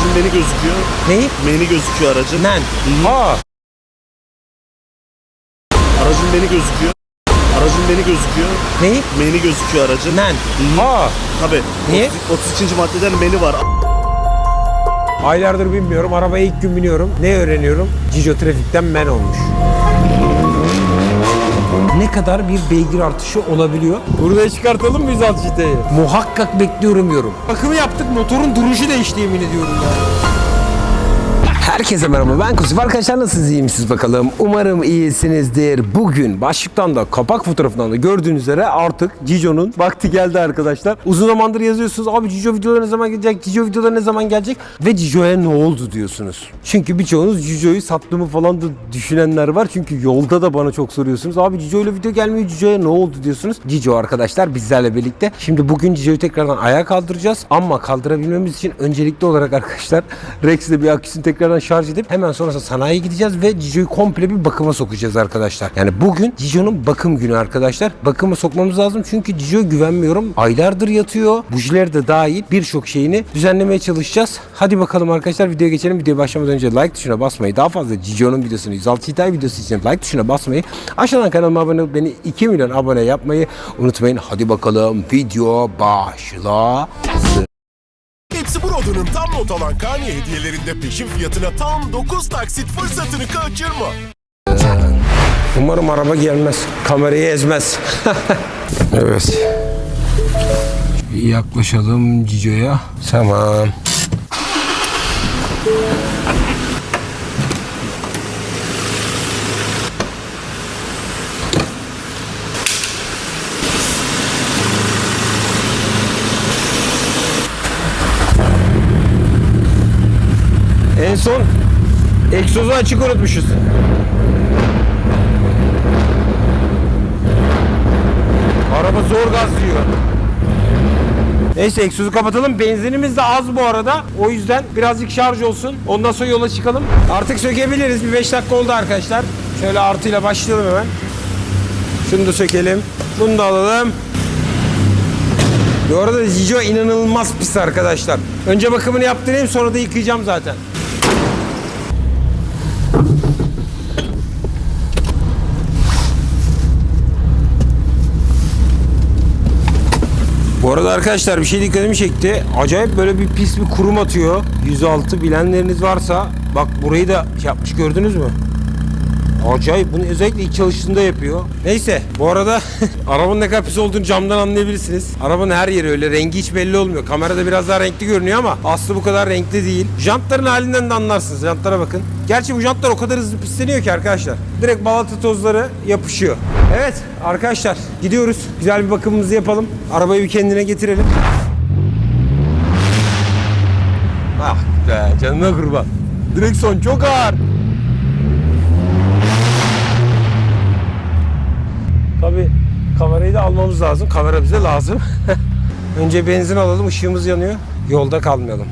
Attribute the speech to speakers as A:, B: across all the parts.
A: Aracın beni gözüküyor.
B: Neyi?
A: Meni gözüküyor aracın.
B: Men. Aa.
A: Aracın beni gözüküyor. Aracın beni gözüküyor.
B: Neyi?
A: Meni gözüküyor aracın.
B: Men.
A: Hı.
B: Aa.
A: Tabii.
B: Niye?
A: 30 32. maddeden meni var.
B: Aylardır binmiyorum. Arabaya ilk gün biniyorum. Ne öğreniyorum? Cico trafikten men olmuş. Ne kadar bir beygir artışı olabiliyor? Burada çıkartalım mı 106 jiteyi? Muhakkak bekliyorum yorum. Bakımı yaptık motorun duruşu değişti yemin ediyorum ya. Herkese merhaba ben Kusuf. Arkadaşlar nasılsınız iyi misiniz bakalım. Umarım iyisinizdir. Bugün başlıktan da kapak fotoğrafından da gördüğünüz üzere artık Cico'nun vakti geldi arkadaşlar. Uzun zamandır yazıyorsunuz. Abi Cico videoları ne zaman gelecek? Cico videoları ne zaman gelecek? Ve Cico'ya ne oldu diyorsunuz. Çünkü birçoğunuz Cico'yu sattığımı falan da düşünenler var. Çünkü yolda da bana çok soruyorsunuz. Abi Cico ile video gelmiyor. Cico'ya ne oldu diyorsunuz. Cico arkadaşlar bizlerle birlikte. Şimdi bugün Cico'yu tekrardan ayağa kaldıracağız. Ama kaldırabilmemiz için öncelikli olarak arkadaşlar Rex'le bir aküsünü tekrardan şarj edip hemen sonrasında sanayiye gideceğiz ve Cico'yu komple bir bakıma sokacağız arkadaşlar. Yani bugün Cico'nun bakım günü arkadaşlar. Bakıma sokmamız lazım çünkü Cico'ya güvenmiyorum. Aylardır yatıyor. Bujiler de dahil birçok şeyini düzenlemeye çalışacağız. Hadi bakalım arkadaşlar videoya geçelim. Videoya başlamadan önce like tuşuna basmayı, daha fazla Cico'nun videosunu 106 Hitay videosu için like tuşuna basmayı, aşağıdan kanalıma abone olup beni 2 milyon abone yapmayı unutmayın. Hadi bakalım video başlasın.
C: Hepsi Brodo'nun tam not alan Kanye hediyelerinde peşin fiyatına tam 9 taksit fırsatını kaçırma.
B: Umarım araba gelmez. Kamerayı ezmez. evet. Yaklaşalım Cico'ya. Tamam. Son egzozu açık unutmuşuz. Araba zor gazlıyor. Neyse egzozu kapatalım. Benzinimiz de az bu arada. O yüzden birazcık şarj olsun. Ondan sonra yola çıkalım. Artık sökebiliriz. Bir 5 dakika oldu arkadaşlar. Şöyle artıyla başlayalım hemen. Şunu da sökelim. Bunu da alalım. Bu arada Cico inanılmaz pis arkadaşlar. Önce bakımını yaptırayım sonra da yıkayacağım zaten. Bu arada arkadaşlar bir şey dikkatimi çekti. Acayip böyle bir pis bir kurum atıyor. 106 bilenleriniz varsa bak burayı da şey yapmış gördünüz mü? Acayip bunu özellikle ilk çalıştığında yapıyor. Neyse bu arada arabanın ne kadar pis olduğunu camdan anlayabilirsiniz. Arabanın her yeri öyle rengi hiç belli olmuyor. Kamerada biraz daha renkli görünüyor ama aslı bu kadar renkli değil. Jantların halinden de anlarsınız. Jantlara bakın. Gerçi bu jantlar o kadar hızlı pisleniyor ki arkadaşlar. Direkt balata tozları yapışıyor. Evet arkadaşlar gidiyoruz. Güzel bir bakımımızı yapalım. Arabayı bir kendine getirelim. Ah be canına kurban. Direksiyon çok ağır. Kamerayı da almamız lazım. Kamera bize lazım. Önce benzin alalım, ışığımız yanıyor. Yolda kalmayalım.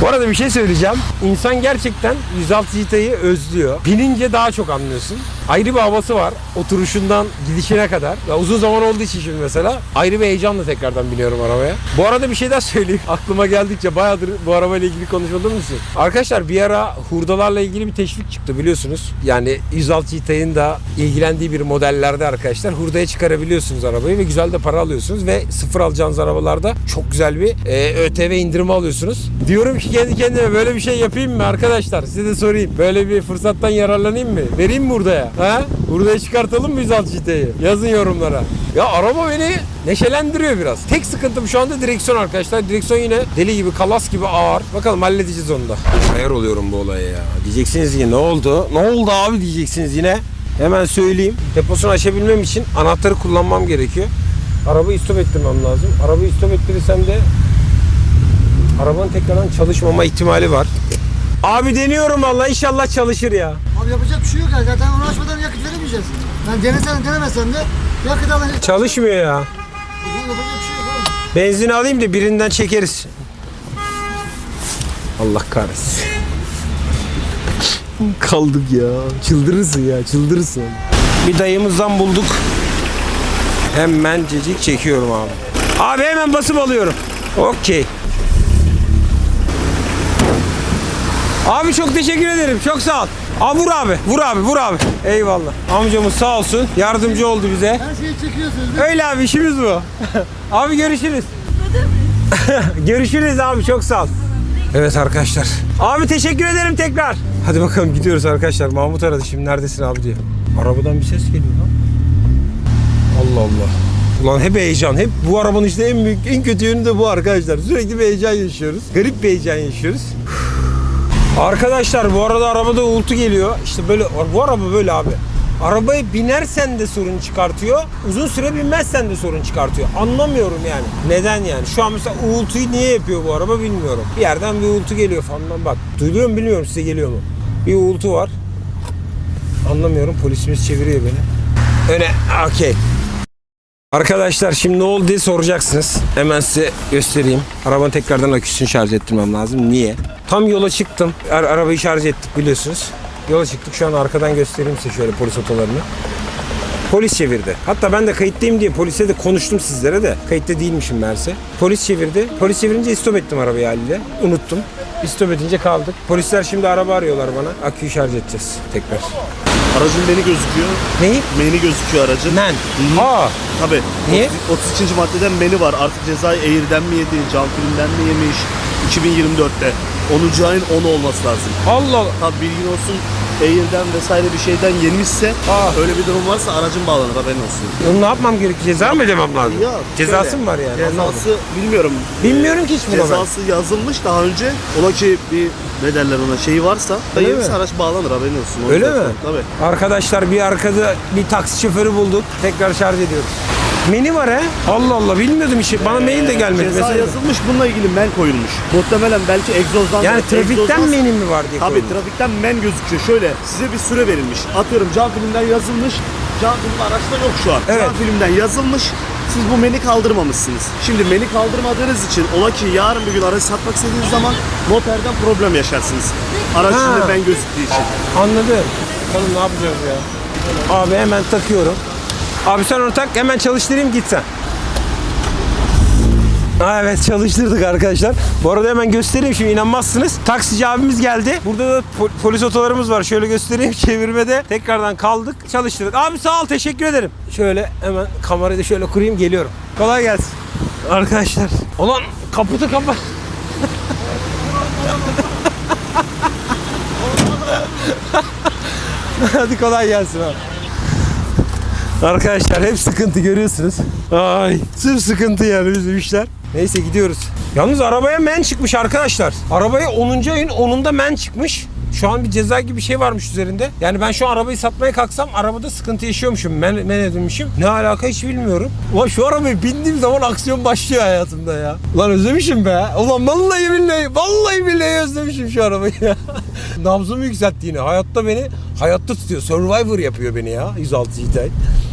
B: Bu arada bir şey söyleyeceğim. İnsan gerçekten 106 Jita'yı özlüyor. Binince daha çok anlıyorsun. Ayrı bir havası var. Oturuşundan gidişine kadar. Ya uzun zaman olduğu için şimdi mesela ayrı bir heyecanla tekrardan biniyorum arabaya. Bu arada bir şey daha söyleyeyim. Aklıma geldikçe bayağıdır bu arabayla ilgili konuşmadığımız için. Arkadaşlar bir ara hurdalarla ilgili bir teşvik çıktı biliyorsunuz. Yani 106 Jita'nın da ilgilendiği bir modellerde arkadaşlar hurdaya çıkarabiliyorsunuz arabayı ve güzel de para alıyorsunuz ve sıfır alacağınız arabalarda çok güzel bir e, ÖTV indirimi alıyorsunuz. Diyorum ki kendi kendime böyle bir şey yapayım mı arkadaşlar? Size de sorayım. Böyle bir fırsattan yararlanayım mı? Vereyim mi hurdaya? Ha? Hurdaya çıkartalım mı 106 Jita'yı? Yazın yorumlara. Ya araba beni neşelendiriyor biraz. Tek sıkıntım şu anda direksiyon arkadaşlar. Direksiyon yine deli gibi, kalas gibi ağır. Bakalım halledeceğiz onu da. Ayar oluyorum bu olaya ya. Diyeceksiniz ki ne oldu? Ne oldu abi diyeceksiniz yine. Hemen söyleyeyim. Deposunu açabilmem için anahtarı kullanmam gerekiyor. Arabayı stop ettirmem lazım. Arabayı stop ettirirsem de arabanın tekrardan çalışmama ihtimali var. Abi deniyorum valla inşallah çalışır ya.
D: Abi yapacak bir şey yok ya. Zaten onu açmadan yakıt veremeyeceğiz. Yani denesen denemesen de yakıt alacak.
B: Çalışmıyor ya.
D: Yapacak bir şey yok abi.
B: Benzin alayım da birinden çekeriz. Allah kahretsin. Kaldık ya. Çıldırırsın ya çıldırırsın. Bir dayımızdan bulduk. Hemen cecik çekiyorum abi. Abi hemen basıp alıyorum. Okey. Abi çok teşekkür ederim. Çok sağ ol. Aa, vur abi. Vur abi. Vur abi. Eyvallah. Amcamız sağ olsun. Yardımcı oldu bize.
D: Her şeyi çekiyorsunuz.
B: Öyle abi işimiz bu. abi görüşürüz. görüşürüz abi çok sağ ol. Evet arkadaşlar. Abi teşekkür ederim tekrar. Hadi bakalım gidiyoruz arkadaşlar. Mahmut aradı şimdi neredesin abi diye. Arabadan bir ses geliyor lan. Allah Allah. Ulan hep heyecan. Hep bu arabanın işte en büyük, en kötü yönü de bu arkadaşlar. Sürekli bir heyecan yaşıyoruz. Garip bir heyecan yaşıyoruz. Arkadaşlar bu arada arabada uğultu geliyor. İşte böyle bu araba böyle abi. Arabaya binersen de sorun çıkartıyor. Uzun süre binmezsen de sorun çıkartıyor. Anlamıyorum yani. Neden yani? Şu an mesela uğultuyu niye yapıyor bu araba bilmiyorum. Bir yerden bir uğultu geliyor falan bak. Duyuluyor mu bilmiyorum size geliyor mu? Bir uğultu var. Anlamıyorum. Polisimiz çeviriyor beni. Öne. Okey. Arkadaşlar şimdi ne oldu diye soracaksınız. Hemen size göstereyim. Arabanın tekrardan aküsünü şarj ettirmem lazım. Niye? Tam yola çıktım. Ar- arabayı şarj ettik biliyorsunuz. Yola çıktık. Şu an arkadan göstereyim size şöyle polis otolarını. Polis çevirdi. Hatta ben de kayıttayım diye polise de konuştum sizlere de. Kayıtta değilmişim meğerse. Polis çevirdi. Polis çevirince istop ettim arabayı haliyle. Unuttum. İstop edince kaldık. Polisler şimdi araba arıyorlar bana. Aküyü şarj edeceğiz tekrar.
A: Aracın beni gözüküyor.
B: Neyi?
A: Meni gözüküyor aracın.
B: Men.
A: Hı.
B: Aa.
A: Tabii.
B: Niye?
A: 30 32. maddeden meni var. Artık cezayı Air'den mi yedi, cam filmden mi yemiş? 2024'te. 10. ayın 10'u olması lazım.
B: Allah Allah.
A: Tabii bilgin olsun Air'den vesaire bir şeyden yemişse
B: Aa.
A: öyle bir durum varsa aracın bağlanır haberin olsun.
B: Onu ne yapmam gerekiyor? Ceza mı ödemem lazım?
A: Ya,
B: Cezası
A: şöyle,
B: mı var yani?
A: Cezası bilmiyorum.
B: Bilmiyorum ki hiç bunu ben.
A: Cezası yazılmış daha önce. Ola ki bir ne derler ona şeyi varsa
B: Öyle mi?
A: araç bağlanır haberin olsun. O
B: Öyle mi?
A: Tabii.
B: Arkadaşlar bir arkada bir taksi şoförü bulduk. Tekrar şarj ediyoruz. Meni var he. Allah Allah bilmiyordum işi. Bana mail de gelmedi.
A: Ceza
B: Mesela.
A: yazılmış bununla ilgili men koyulmuş. Muhtemelen belki egzozdan
B: Yani trafikten
A: egzozdan-
B: meni mi var diye
A: Tabii trafikten men gözüküyor. Şöyle size bir süre verilmiş. Atıyorum cam filmden yazılmış. Cam film araçta yok şu an.
B: Evet.
A: Cam filmden yazılmış. Siz bu meni kaldırmamışsınız. Şimdi meni kaldırmadığınız için ola ki yarın bir gün araç satmak istediğiniz zaman noterden problem yaşarsınız. Araç
B: Ha.
A: şimdi men gözüktüğü için.
B: Anladım. Bakalım ne yapacağız ya. Abi hemen takıyorum. Abi sen onu tak hemen çalıştırayım git sen. Ha, evet çalıştırdık arkadaşlar. Bu arada hemen göstereyim şimdi inanmazsınız. Taksici abimiz geldi. Burada da po- polis otolarımız var. Şöyle göstereyim çevirmede. Tekrardan kaldık çalıştırdık. Abi sağ ol teşekkür ederim. Şöyle hemen kamerayı da şöyle kurayım geliyorum. Kolay gelsin. Arkadaşlar. Ulan kaputu kapat. Hadi kolay gelsin abi. Arkadaşlar hep sıkıntı görüyorsunuz. Ay sırf sıkıntı yani bizim işler. Neyse gidiyoruz. Yalnız arabaya men çıkmış arkadaşlar. Arabaya 10. ayın 10'unda men çıkmış. Şu an bir ceza gibi bir şey varmış üzerinde. Yani ben şu arabayı satmaya kalksam arabada sıkıntı yaşıyormuşum. Men, men edilmişim. Ne alaka hiç bilmiyorum. Ulan şu arabaya bindiğim zaman aksiyon başlıyor hayatımda ya. Ulan özlemişim be. Ulan vallahi billahi, vallahi billahi özlemişim şu arabayı ya. Nabzımı yükseltti yine. Hayatta beni hayatta tutuyor. Survivor yapıyor beni ya. 106 GTI.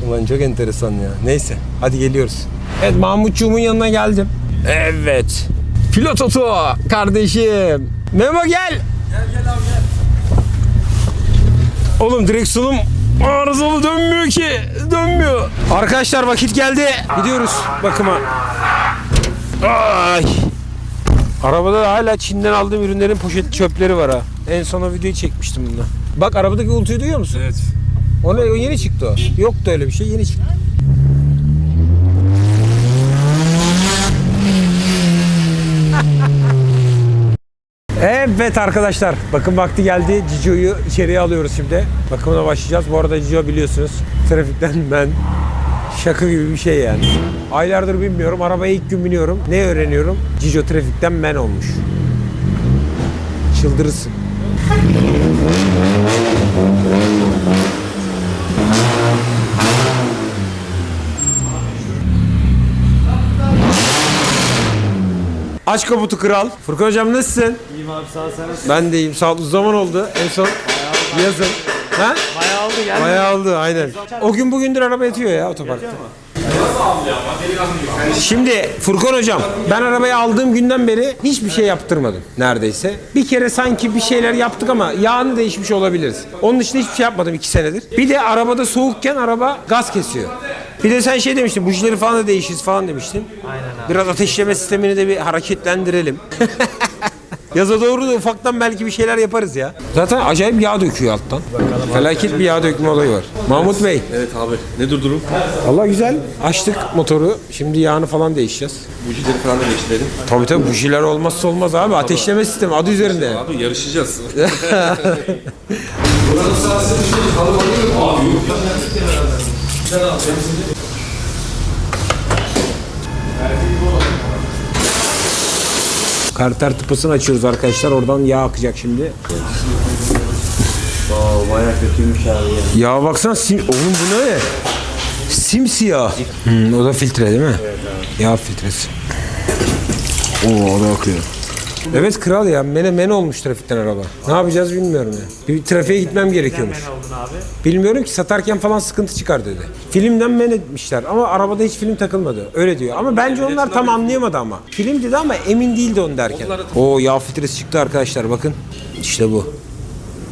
B: Ulan çok enteresan ya. Neyse hadi geliyoruz. Evet Mahmutçuğumun yanına geldim. Evet. Pilot oto kardeşim. Memo gel. Oğlum direksiyonum arızalı dönmüyor ki. Dönmüyor. Arkadaşlar vakit geldi. Gidiyoruz bakıma. Ay. Arabada da hala Çin'den aldığım ürünlerin poşet çöpleri var ha. En son o videoyu çekmiştim bununla. Bak arabadaki uğultuyu duyuyor musun? Evet. O, ne, o yeni çıktı o. Yoktu öyle bir şey yeni çıktı. Evet arkadaşlar bakın vakti geldi. Cico'yu içeriye alıyoruz şimdi. Bakımına başlayacağız. Bu arada Cico biliyorsunuz trafikten ben şaka gibi bir şey yani. Aylardır binmiyorum. Arabaya ilk gün biniyorum. Ne öğreniyorum? Cico trafikten men olmuş. Çıldırırsın. Aç kaputu kral. Furkan hocam nasılsın?
E: İyiyim abi sağ ol sen nasılsın?
B: Ben de iyiyim. Sağ ol. Uzun zaman oldu. En son yazın. Ha?
E: Bayağı oldu gel.
B: Bayağı oldu aynen. O gün bugündür araba yatıyor ya otoparkta. Şimdi Furkan hocam ben arabayı aldığım günden beri hiçbir şey yaptırmadım neredeyse. Bir kere sanki bir şeyler yaptık ama yağını değişmiş olabiliriz. Onun dışında hiçbir şey yapmadım iki senedir. Bir de arabada soğukken araba gaz kesiyor. Bir de sen şey demiştin bujileri falan da değişiriz falan demiştin.
E: Aynen abi.
B: Biraz ateşleme sistemini de bir hareketlendirelim. Yaza doğru da ufaktan belki bir şeyler yaparız ya. Zaten acayip yağ döküyor alttan. Felaket bir yağ dökme olayı var. Mahmut Bey.
E: Evet abi. Nedir durum?
B: Allah güzel. Açtık motoru. Şimdi yağını falan değişeceğiz.
E: Bujileri falan da değiştirelim.
B: Tabii tabii bujiler olmazsa olmaz abi. Ateşleme sistemi adı üzerinde.
E: Abi yarışacağız.
B: Karter tıpasını açıyoruz arkadaşlar. Oradan yağ akacak şimdi.
E: Aa bayağı kötüymüş abi ya.
B: Ya baksana sim... Oğlum bu ne? Simsiyah. Hmm, o da filtre değil mi? Evet abi. Yağ filtresi. Oo o da akıyor. Evet kral ya mene mene olmuş trafikten araba. Ne yapacağız bilmiyorum ya. Bir trafiğe gitmem gerekiyormuş. Bilmiyorum ki satarken falan sıkıntı çıkar dedi. Filmden men etmişler ama arabada hiç film takılmadı. Öyle diyor. Ama bence onlar tam anlayamadı ama. Film dedi ama emin değildi onu derken. O yağ filtresi çıktı arkadaşlar bakın. İşte bu.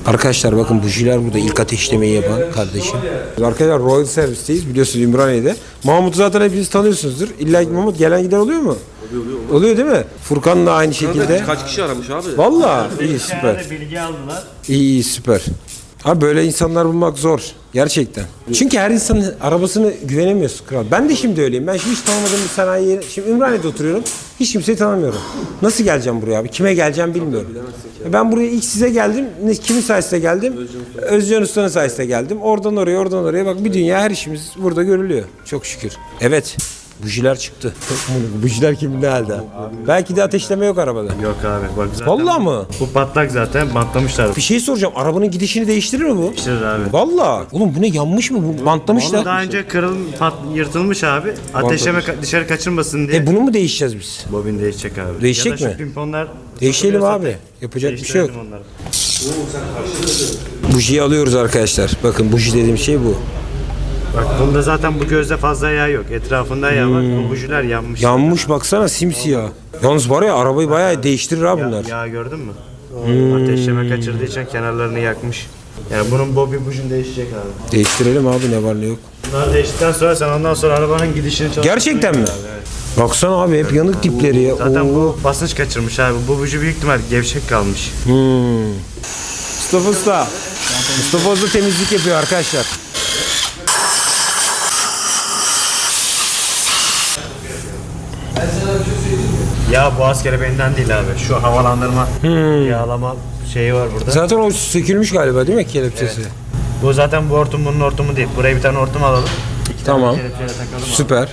B: Arkadaşlar bakın bujiler burada ilk ateşlemeyi yapan kardeşim. Arkadaşlar Royal Service'teyiz biliyorsunuz Ümraniye'de. Mahmut'u zaten hepiniz tanıyorsunuzdur. İlla ki Mahmut gelen giden oluyor mu? Oluyor oluyor. Oluyor değil mi? Furkan da aynı şekilde.
E: Kaç kişi aramış abi?
B: Valla iyi süper.
F: bilgi aldılar.
B: İyi iyi süper. Abi böyle insanlar bulmak zor. Gerçekten. Çünkü her insanın arabasını güvenemiyorsun kral. Ben de şimdi öyleyim. Ben şimdi hiç tanımadığım bir sanayi Şimdi Ümraniye'de oturuyorum. Hiç kimseyi tanımıyorum. Nasıl geleceğim buraya abi? Kime geleceğim bilmiyorum. Ben buraya ilk size geldim. Ne, kimin sayesinde geldim? Özcan Usta'nın sayesinde geldim. Oradan oraya, oradan oraya. Bak bir dünya her işimiz burada görülüyor. Çok şükür. Evet. Bujiler çıktı. Bujiler kimin ne halde? Belki de ateşleme yok arabada.
F: Yok abi bak zaten.
B: Vallahi mı?
F: Bu patlak zaten bantlamışlar.
B: Bir şey soracağım. Arabanın gidişini değiştirir mi bu?
F: Değiştirir abi.
B: Vallahi. Oğlum bu ne yanmış mı bu? Bantlamışlar.
F: daha önce kırıl pat, yırtılmış abi. Ateşleme ka- dışarı kaçırmasın diye.
B: E bunu mu değişeceğiz biz?
F: Bobin değişecek abi.
B: Değişecek
F: ya da
B: mi?
F: Şu pimponlar
B: Değişelim abi.
F: zaten.
B: Yapacak bir şey yok.
F: Onları.
B: Bujiyi alıyoruz arkadaşlar. Bakın buji dediğim şey bu.
F: Bak bunda zaten bu gözde fazla yağ yok. Etrafında yağ var. Bu bujiler yanmış.
B: Yanmış baksana simsiyah. Yalnız var ya arabayı bayağı değiştirir ha bunlar.
F: Yağ gördün mü? Ateşleme kaçırdığı için kenarlarını yakmış. Yani bunun bobi bujun değişecek abi.
B: Değiştirelim abi ne var ne yok.
F: Bunlar değiştikten sonra sen ondan sonra arabanın gidişini çalıştırıyorsun.
B: Gerçekten mi? Baksana abi hep yanık dipleri ya.
F: Zaten
B: Oo.
F: bu basınç kaçırmış abi. Bu buji büyük ihtimal gevşek kalmış.
B: Hmm. Mustafa Usta. Mustafa Usta temizlik yapıyor arkadaşlar.
F: Ya bu askere benden değil abi. Şu havalandırma, yağlama şeyi var burada.
B: Zaten o sökülmüş galiba değil mi kelepçesi?
F: Bu zaten bu hortum bunun hortumu değil. Buraya bir tane hortum alalım.
B: Tamam.
F: Kelepçeyle takalım
B: Süper.
F: abi.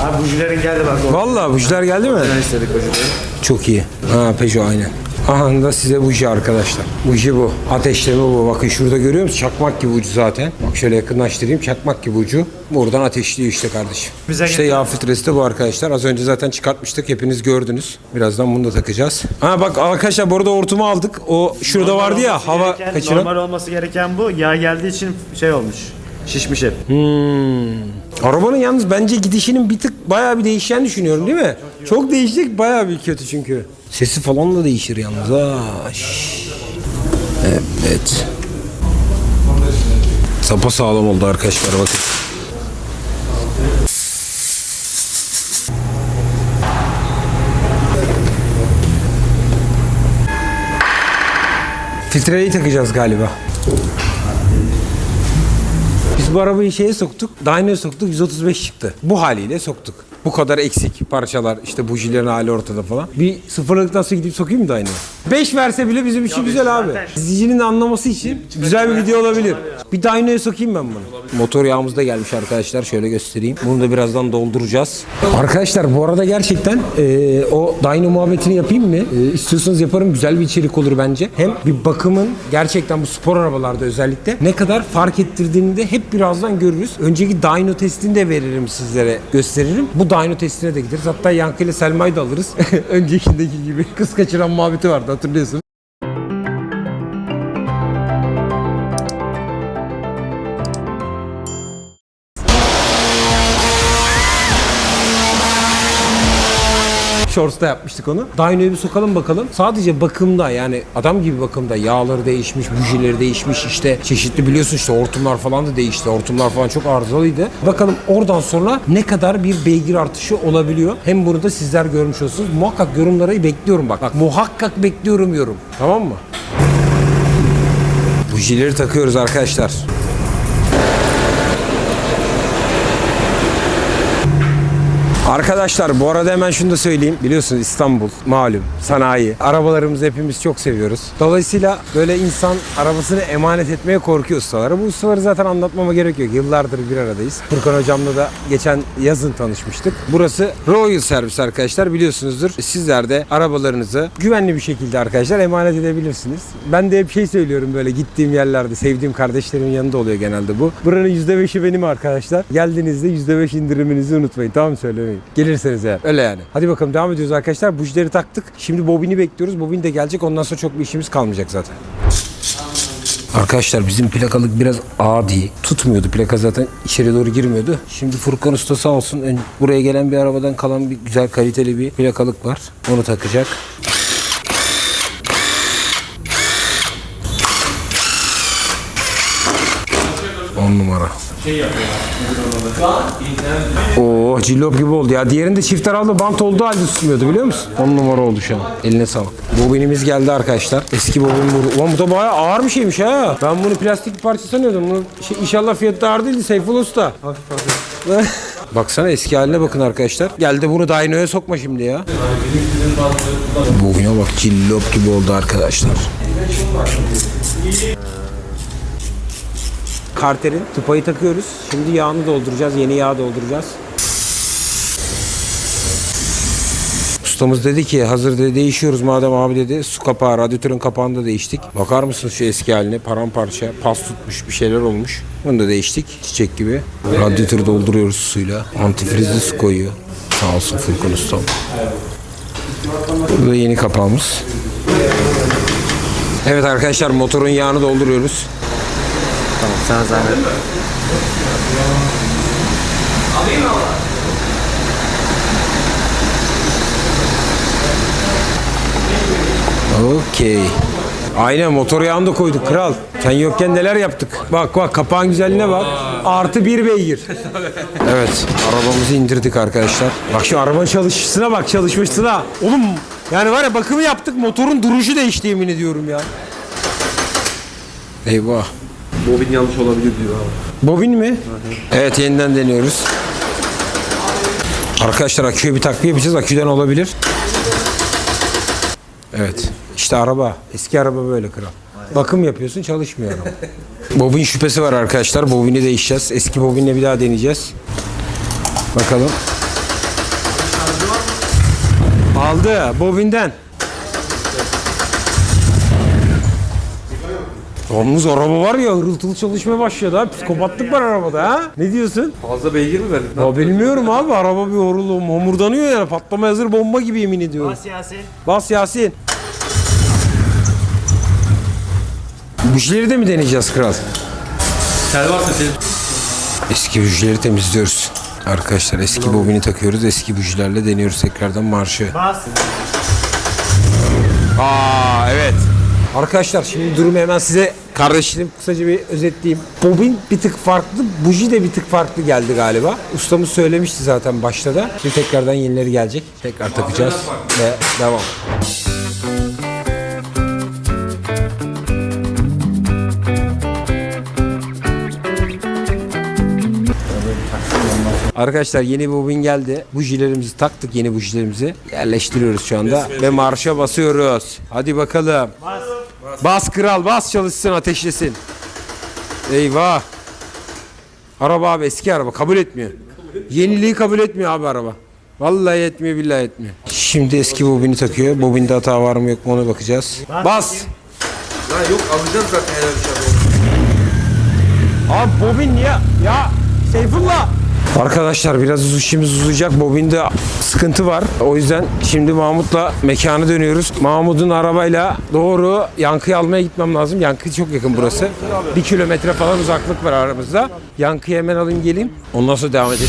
F: Abi bujilerin geldi bak.
B: Vallahi bujiler geldi mi?
F: Ne istedik bujileri?
B: Çok iyi. Ha Peugeot aynen. Aha da size buji arkadaşlar. Buji bu. Ateşleme bu. Bakın şurada görüyor musunuz? Çakmak gibi ucu zaten. Bak şöyle yakınlaştırayım. Çakmak gibi ucu. Buradan ateşliyor işte kardeşim.
F: Bize
B: işte yağ filtresi de bu arkadaşlar. Az önce zaten çıkartmıştık. Hepiniz gördünüz. Birazdan bunu da takacağız. Ha bak arkadaşlar bu arada hortumu aldık. O şurada vardı ya hava
F: gereken-
B: kaçıran.
F: Normal olması gereken bu. Yağ geldiği için şey olmuş. Şişmiş hep.
B: Hmm. Arabanın yalnız bence gidişinin bir tık bayağı bir değişeceğini düşünüyorum değil mi? Çok, değişecek bayağı bir kötü çünkü. Sesi falan da değişir yalnız. Ha. Evet. Sapa sağlam oldu arkadaşlar bakın. Filtreyi takacağız galiba. Biz bu arabayı şeye soktuk. Dyno'ya soktuk 135 çıktı. Bu haliyle soktuk. Bu kadar eksik parçalar işte bujilerin hali ortada falan. Bir sıfırladıktan sonra gidip sokayım mı Dyno'ya? 5 verse bile bizim için güzel abi. İzleyicinin de anlaması için güzel bir video olabilir. Bir Dyno'ya sokayım ben bunu. Motor yağımız da gelmiş arkadaşlar. Şöyle göstereyim. Bunu da birazdan dolduracağız. Arkadaşlar bu arada gerçekten e, o Dyno muhabbetini yapayım mı? E, istiyorsanız yaparım. Güzel bir içerik olur bence. Hem bir bakımın gerçekten bu spor arabalarda özellikle ne kadar fark ettirdiğini de hep birazdan görürüz. Önceki dyno testini de veririm sizlere gösteririm. Bu dyno testine de gideriz. Hatta Yankı ile Selma'yı da alırız. Öncekindeki gibi kız kaçıran muhabbeti vardı para a natureza. Shorts'ta yapmıştık onu. Dyno'yu bir sokalım bakalım. Sadece bakımda yani adam gibi bakımda yağları değişmiş, bujileri değişmiş işte çeşitli biliyorsun işte hortumlar falan da değişti. Hortumlar falan çok arızalıydı. Bakalım oradan sonra ne kadar bir beygir artışı olabiliyor. Hem bunu da sizler görmüş olsunuz. Muhakkak yorumları bekliyorum bak. Bak muhakkak bekliyorum yorum. Tamam mı? Bujileri takıyoruz arkadaşlar. Arkadaşlar bu arada hemen şunu da söyleyeyim. Biliyorsunuz İstanbul malum sanayi. Arabalarımızı hepimiz çok seviyoruz. Dolayısıyla böyle insan arabasını emanet etmeye korkuyor ustalara. Bu ustaları zaten anlatmama gerek yok. Yıllardır bir aradayız. Furkan hocamla da geçen yazın tanışmıştık. Burası Royal Service arkadaşlar biliyorsunuzdur. Sizler de arabalarınızı güvenli bir şekilde arkadaşlar emanet edebilirsiniz. Ben de hep şey söylüyorum böyle gittiğim yerlerde sevdiğim kardeşlerimin yanında oluyor genelde bu. Buranın %5'i benim arkadaşlar. Geldiğinizde %5 indiriminizi unutmayın. Tamam mı söylemeyin. Gelirseniz eğer. Öyle yani. Hadi bakalım devam ediyoruz arkadaşlar. Bujileri taktık. Şimdi bobini bekliyoruz. Bobin de gelecek. Ondan sonra çok bir işimiz kalmayacak zaten. Arkadaşlar bizim plakalık biraz adi. Tutmuyordu. Plaka zaten içeri doğru girmiyordu. Şimdi Furkan Usta sağ olsun buraya gelen bir arabadan kalan bir güzel kaliteli bir plakalık var. Onu takacak. On numara. Oo cillop gibi oldu ya. Diğerinde çift taraflı bant olduğu halde tutmuyordu biliyor musun? 10 numara oldu şu an. Eline sağlık. Bobinimiz geldi arkadaşlar. Eski bobin bu. Ulan bu da bayağı ağır bir şeymiş ha. Ben bunu plastik bir parça sanıyordum. Bunu şey, inşallah fiyatı da ağır değildi. Seyful Usta. Hafif hafif. Baksana eski haline bakın arkadaşlar. Geldi bunu dyno'ya sokma şimdi ya. Bobine bak cillop gibi oldu arkadaşlar. Karterin tıpayı takıyoruz. Şimdi yağını dolduracağız. Yeni yağ dolduracağız. Ustamız dedi ki hazır dedi değişiyoruz madem abi dedi. Su kapağı, radyatörün kapağını da değiştik. Bakar mısınız şu eski haline paramparça, pas tutmuş bir şeyler olmuş. Bunu da değiştik çiçek gibi. Radyatörü dolduruyoruz suyla. Antifrizli su koyuyor. Sağ olsun Furkan ustam. Burada yeni kapağımız. Evet arkadaşlar motorun yağını dolduruyoruz.
E: Sana zahmet.
B: Okey. Aynen motor yağını da koyduk kral. Sen yokken neler yaptık. Bak bak kapağın güzelliğine bak. Artı bir beygir. evet arabamızı indirdik arkadaşlar. Bak şu arabanın çalışısına bak çalışmışsına. Oğlum yani var ya bakımı yaptık motorun duruşu değişti yemin ediyorum ya. Eyvah.
E: Bobin yanlış olabilir diyor abi.
B: Bobin mi? Evet yeniden deniyoruz. Arkadaşlar aküye bir takviye yapacağız. Aküden olabilir. Evet. İşte araba. Eski araba böyle kral. Bakım yapıyorsun çalışmıyor araba. Bobin şüphesi var arkadaşlar. Bobini değişeceğiz. Eski bobinle bir daha deneyeceğiz. Bakalım. Aldı. Bobinden. Yalnız araba var ya hırıltılı çalışmaya başladı ha. Psikopatlık var arabada ha. Ne diyorsun?
E: Fazla beygir mi verdik?
B: Ya bilmiyorum abi araba bir horulu homurdanıyor yani patlama hazır bomba gibi yemin ediyorum. Bas Yasin. Bas Yasin. Bujileri de mi deneyeceğiz kral?
E: Tel varsa senin.
B: Eski bujileri temizliyoruz. Arkadaşlar eski bobini takıyoruz. Eski bujilerle deniyoruz tekrardan marşı. Bas. Aa evet. Arkadaşlar şimdi durumu hemen size kardeşlerim kısaca bir özetleyeyim. Bobin bir tık farklı, buji de bir tık farklı geldi galiba. Ustamız söylemişti zaten başta da. Şimdi tekrardan yenileri gelecek. Tekrar takacağız ve devam. Arkadaşlar yeni bobin geldi. Bujilerimizi taktık yeni bujilerimizi. Yerleştiriyoruz şu anda ve marşa basıyoruz. Hadi bakalım. Bas. Bas kral bas çalışsın ateşlesin. Eyvah. Araba abi eski araba kabul etmiyor. Yeniliği kabul etmiyor abi araba. Vallahi etmiyor billahi etmiyor. Şimdi eski bobini takıyor. Bobinde hata var mı yok mu ona bakacağız. Bas.
E: Lan yok alacağım zaten herhalde.
B: Abi bobin niye? Ya Seyfullah. Arkadaşlar biraz işimiz uzayacak. Bobinde sıkıntı var. O yüzden şimdi Mahmut'la mekanı dönüyoruz. Mahmut'un arabayla doğru Yankı'yı almaya gitmem lazım. Yankı çok yakın burası. Bir kilometre falan uzaklık var aramızda. Yankı'yı hemen alayım geleyim. Ondan sonra devam edelim.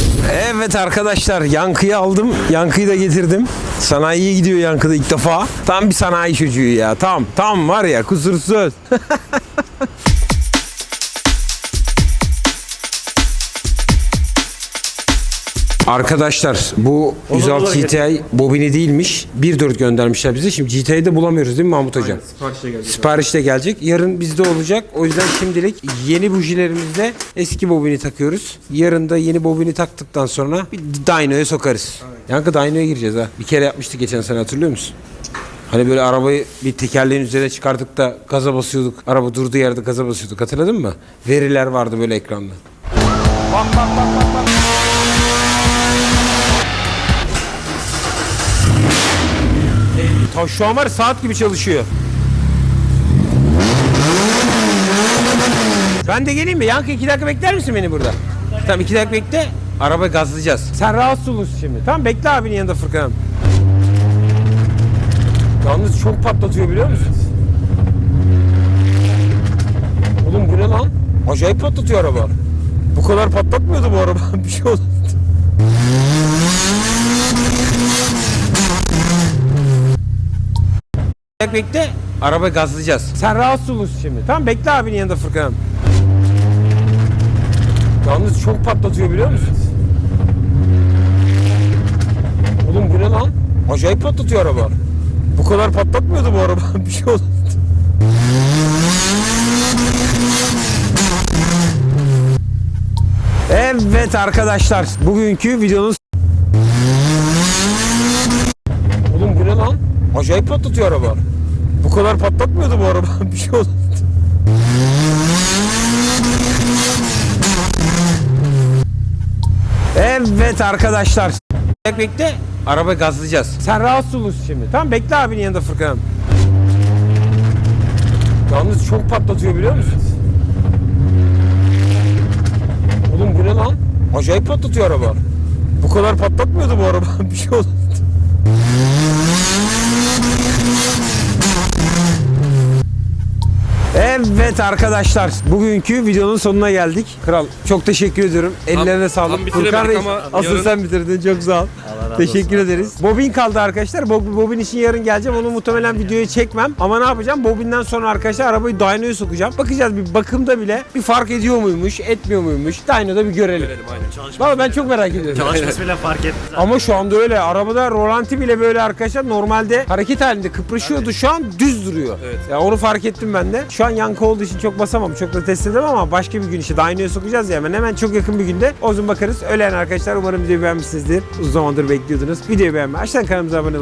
B: Evet arkadaşlar Yankı'yı aldım. Yankı'yı da getirdim. Sanayiye gidiyor Yankı'da ilk defa. Tam bir sanayi çocuğu ya. Tam tam var ya kusursuz. Arkadaşlar bu 106 GTI bobini değilmiş. 1.4 göndermişler bize. Şimdi GTI'yi de bulamıyoruz değil mi Mahmut Hocam?
E: Siparişle geldi.
B: Sipariş de gelecek. Yarın bizde olacak. O yüzden şimdilik yeni bujilerimizle eski bobini takıyoruz. Yarın da yeni bobini taktıktan sonra bir dyno'ya sokarız. Yankı dyno'ya gireceğiz ha. Bir kere yapmıştık geçen sene hatırlıyor musun? Hani böyle arabayı bir tekerleğin üzerine çıkardık da gaza basıyorduk. Araba durduğu yerde gaza basıyorduk. Hatırladın mı? Veriler vardı böyle ekranda. Ta şu an var saat gibi çalışıyor. Ben de geleyim mi? Yankı iki dakika bekler misin beni burada? Tamam iki dakika bekle. Arabayı gazlayacağız. Sen rahatsız olursun şimdi. Tamam bekle abinin yanında Furkan. Yalnız çok patlatıyor biliyor musun? Oğlum bu ne lan? Acayip patlatıyor araba. Bu kadar patlatmıyordu bu araba. Bir şey oldu. Bekle. Arabayı gazlayacağız. Sen rahatsız olursun şimdi. Tamam bekle abinin yanında Furkan. Yalnız çok patlatıyor biliyor musun? Oğlum bu ne lan? Acayip patlatıyor araba. Bu kadar patlatmıyordu bu araba. Bir şey oldu. Evet arkadaşlar bugünkü videonun Oğlum bu ne lan? Acayip patlatıyor araba. Bu kadar patlatmıyordu bu araba. Bir şey oldu. Evet arkadaşlar. Bekle bekle. Arabayı gazlayacağız. Sen rahatsız olursun şimdi. Tamam bekle abinin yanında Furkan. Yalnız çok patlatıyor biliyor musun? Oğlum bu ne lan? Acayip patlatıyor araba. Bu kadar patlatmıyordu bu araba. Bir şey oldu. Evet arkadaşlar bugünkü videonun sonuna geldik. Kral çok teşekkür ediyorum. Ellerine sağlık.
E: bitiremedik
B: Furkan Reis,
E: ama
B: asıl
E: yarın-
B: sen bitirdin çok sağ ol. Teşekkür ederiz. Bobin kaldı arkadaşlar. Bob, bobin için yarın geleceğim. Onu muhtemelen videoya çekmem. Ama ne yapacağım? Bobinden sonra arkadaşlar arabayı dyno'ya sokacağım. Bakacağız bir bakımda bile bir fark ediyor muymuş, etmiyor muymuş. Dyno'da bir görelim.
E: Verelim aynen.
B: Valla ben çok merak ediyorum.
A: Çalışması bile fark etmez.
B: Ama şu anda öyle. Arabada rolanti bile böyle arkadaşlar normalde hareket halinde kıpırışıyordu. Şu an düz duruyor.
E: Evet.
B: Ya onu fark ettim ben de. Şu an yankı olduğu için çok basamam. Çok da test edemem ama başka bir gün işte Dyno'ya sokacağız ya hemen. Hemen çok yakın bir günde. O zaman bakarız. Öyle yani arkadaşlar umarım videoyu beğenmişsinizdir. Uzun zamandır bekliyordunuz. Videoyu beğenmeyi, aşağıdan kanalımıza abone olun.